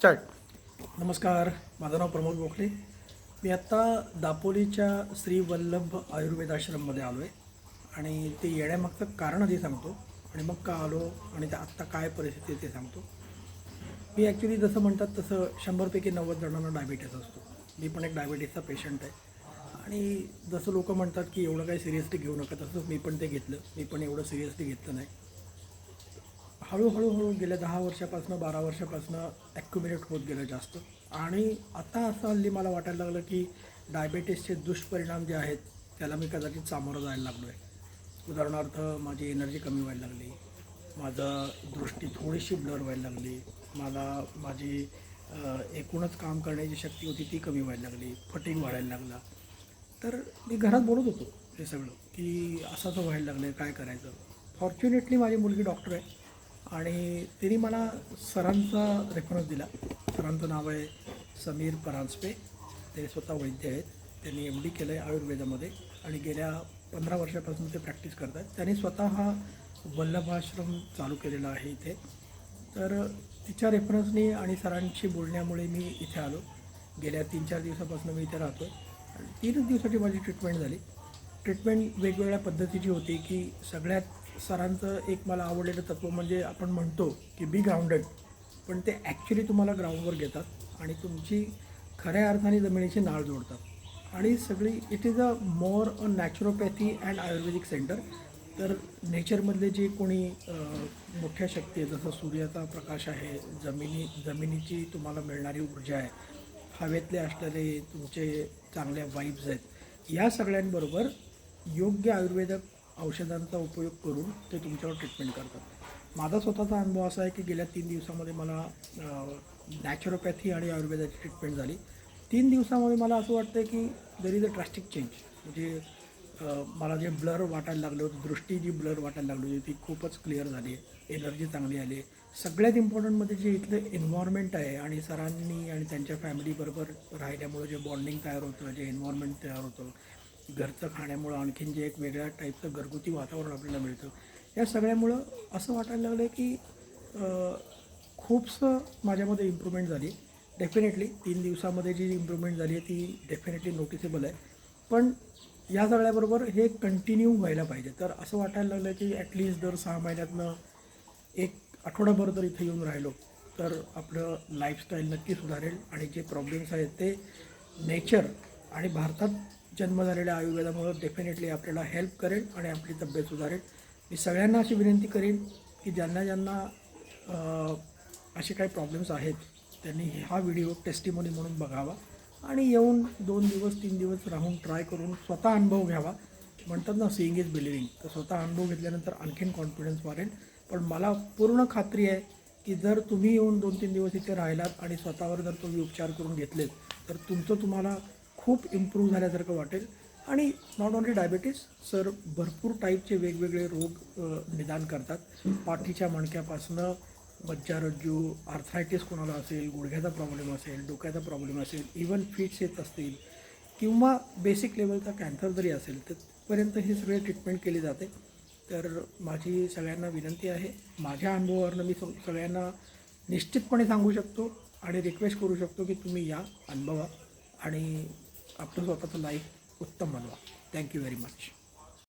Start नमस्कार माझं नाव प्रमोद गोखले. मी आत्ता दापोलीच्या श्री वल्लभ आयुर्वेद आश्रममध्ये आलो आहे आणि ते येण्यामागचं कारण आधी सांगतो आणि मग का आलो आणि ते आत्ता काय परिस्थिती ते सांगतो. मी ॲक्च्युली जसं म्हणतात तसं शंभरपैकी नव्वद जणांना डायबिटीस असतो. मी पण एक डायबिटीसचा पेशंट आहे. आणि जसं लोकं म्हणतात की एवढं काही सिरियसली घेऊ नका तसंच मी पण ते घेतलं. मी पण एवढं सिरियसली घेतलं नाही. हळूहळू हळू गेल्या दहा वर्षापासून बारा वर्षापासून ॲक्युमिरेट होत गेलं जास्त. आणि आता असं हल्ली मला वाटायला लागलं की डायबेटीसचे दुष्परिणाम जे आहेत त्याला मी कदाचित सामोरं जायला लागलो आहे उदाहरणार्थ माझी एनर्जी कमी व्हायला लागली. माझं दृष्टी थोडीशी ब्लर व्हायला लागली. मला माझी एकूणच काम करण्याची शक्ती होती ती कमी व्हायला लागली. फटिंग वाढायला लागला. तर मी घरात बोलत होतो हे सगळं की असं तो व्हायला लागलं आहे काय करायचं? फॉर्च्युनेटली माझी मुलगी डॉक्टर आहे. आणि तिने मला सरांचा रेफरन्स दिला. सरांचं नाव आहे समीर परांजपे. ते स्वतः वैद्य आहेत. त्यांनी एम डी केलं आहे आयुर्वेदामध्ये आणि गेल्या पंधरा वर्षापासून ते प्रॅक्टिस करतात त्यांनी स्वतः हा वल्लभाश्रम चालू केलेला आहे इथे. तर तिच्या रेफरन्सनी आणि सरांशी बोलण्यामुळे मी इथे आलो. गेल्या तीन चार दिवसापासून मी इथे राहतो आणि तीनच दिवसाची माझी ट्रीटमेंट झाली. ट्रीटमेंट वेगवेगळ्या पद्धतीची होती की सगळ्यात सरांचं एक मला आवडलेलं तत्त्व म्हणजे आपण म्हणतो की बी ग्राउंडेड पण ते ॲक्च्युली तुम्हाला ग्राउंडवर घेतात आणि तुमची खऱ्या अर्थाने जमिनीची नाळ जोडतात. आणि सगळी it is a more a naturopathy and ayurvedic centre तर नेचरमधले जे कोणी मोठ्या शक्ती आहे जसं सूर्याचा प्रकाश आहे जमिनी जमिनीची तुम्हाला मिळणारी ऊर्जा आहे हवेतले असलेले तुमचे चांगल्या वाईब्स आहेत या सगळ्यांबरोबर योग्य आयुर्वेदक औषधांचा उपयोग करून ते तुमच्यावर ट्रीटमेंट करतात. माझा स्वतःचा अनुभव असा आहे की गेल्या तीन दिवसामध्ये मला नॅचरोपॅथी आणि आयुर्वेदाची ट्रीटमेंट झाली. तीन दिवसामध्ये मला असं वाटतं की देर म्हणजे, इज अ ड्रास्टिक चेंज म्हणजे मला जे ब्लर वाटायला लागलं होतं दृष्टी जी ब्लर वाटायला लागली होती ती खूपच क्लिअर झाली आहे एनर्जी चांगली आली. आहे सगळ्यात इम्पॉर्टंटमध्ये म्हणजे जे इथलं एन्व्हायरमेंट आहे आणि सरांनी आणि त्यांच्या फॅमिलीबरोबर राहिल्यामुळे जे बॉन्डिंग तयार होतं जे एन्व्हायरमेंट तयार होतं घरचं खाण्यामुळं आणखीन जे एक वेगळ्या टाईपचं घरगुती वातावरण आपल्याला मिळतं. या सगळ्यामुळं असं वाटायला लागलं की खूपसं माझ्यामध्ये इम्प्रूव्हमेंट झाली. डेफिनेटली तीन दिवसामध्ये जी इम्प्रूव्हमेंट झाली आहे ती डेफिनेटली नोटिसेबल आहे. पण या सगळ्याबरोबर हे कंटिन्यू व्हायला पाहिजे. तर असं वाटायला लागलं की ॲटलिस्ट दर सहा महिन्यातनं एक आठवडाभर जर इथे येऊन राहिलो तर आपलं लाईफस्टाईल नक्की सुधारेल. आणि जे प्रॉब्लेम्स आहेत ते नेचर आणि भारतात जन्म झालेल्या आयुर्वेदामुळं डेफिनेटली आपल्याला हेल्प करेल आणि आपली तब्येत सुधारेल. मी सगळ्यांना अशी विनंती करेन की ज्यांना ज्यांना असे काही प्रॉब्लेम्स आहेत त्यांनी हा व्हिडिओ टेस्टिमोनी म्हणून बघावा आणि येऊन दोन दिवस तीन दिवस राहून ट्राय करून स्वतः अनुभव घ्यावा. म्हणतात ना सीईंग इज बिलिव्हिंग तर स्वतः अनुभव घेतल्यानंतर आणखीन कॉन्फिडन्स वाढेल. पण मला पूर्ण खात्री आहे की जर तुम्ही येऊन दोन तीन दिवस इथे राहिलात आणि स्वतःवर जर तुम्ही उपचार करून घेतलेत तर तुमचं तुम्हाला खूप इम्प्रूव्ह झाल्यासारखं वाटेल. आणि नॉट ओन्ली डायबिटीस सर भरपूर टाईपचे वेगवेगळे रोग निदान करतात. पाठीच्या मणक्यापासनं मज्जारज्जू आर्थरायटिस कोणाला असेल गुडघ्याचा प्रॉब्लेम असेल डोक्याचा प्रॉब्लेम असेल इवन फिट्स येत असतील किंवा बेसिक लेवलचा कॅन्सर जरी असेल तिथपर्यंत ही सगळी ट्रीटमेंट केली जाते. तर माझी सगळ्यांना विनंती आहे माझ्या अनुभवावरनं मी सगळ्यांना निश्चितपणे सांगू शकतो आणि रिक्वेस्ट करू शकतो की तुम्ही या अनुभवा. आणि आपलं स्वतःचं लाईफ उत्तम बनवा थँक्यू व्हेरी मच